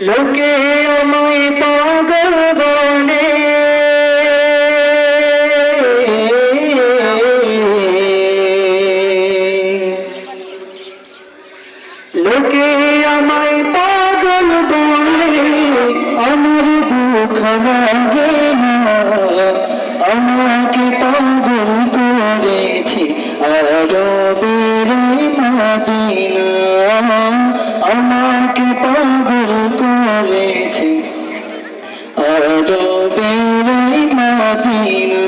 লোকে আমায় পাগল বেরোই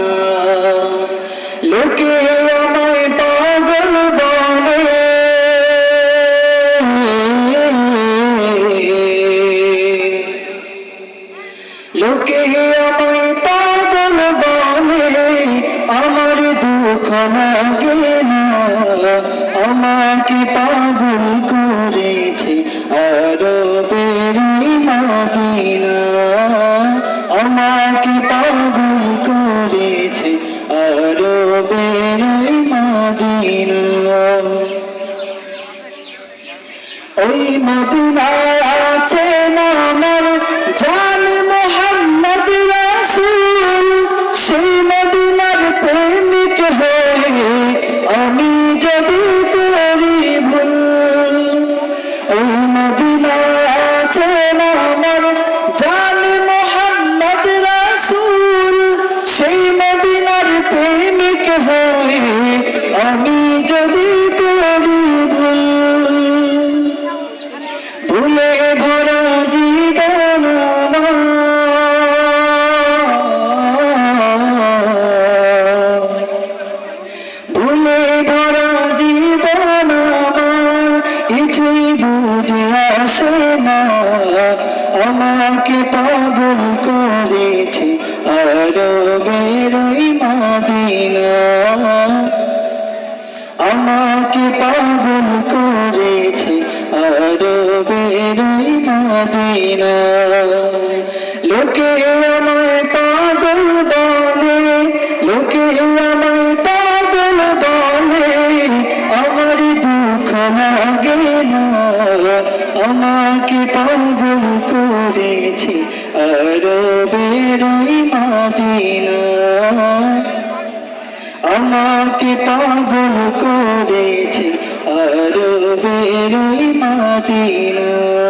ওই মদিনায় আছে ভুলে ভরা জীবন। ভুলে ভরা জীবন কিছুই বুঝে আসে না আমাকে পাগল করেছে আরও বেরোই মাদিনা আমাকে পাগল করেছে আরও পাগল দুঃখ লাগে পাগল করেছে আরও বেরোই মাদিনা। আমাকে পাগল করেছে আরও বেরোই মাদিনা।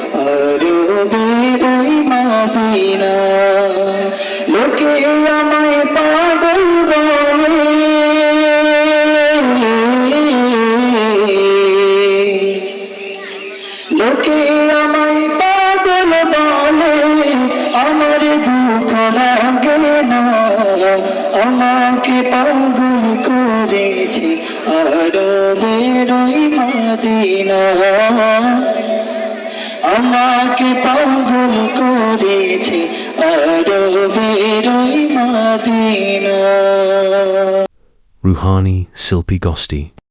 আরও বেরোই মাদিনা লোকে আমায় পাগল বলে লোকে আমায় পাগল বলে আমার দুঃখ লাগে না। আমাকে পাগল করেছে আরও বেরোই মাদিনা। আমাকে পাগল করেছে আরও বেরোই মাদিনা Ruhani Silpi Gosti.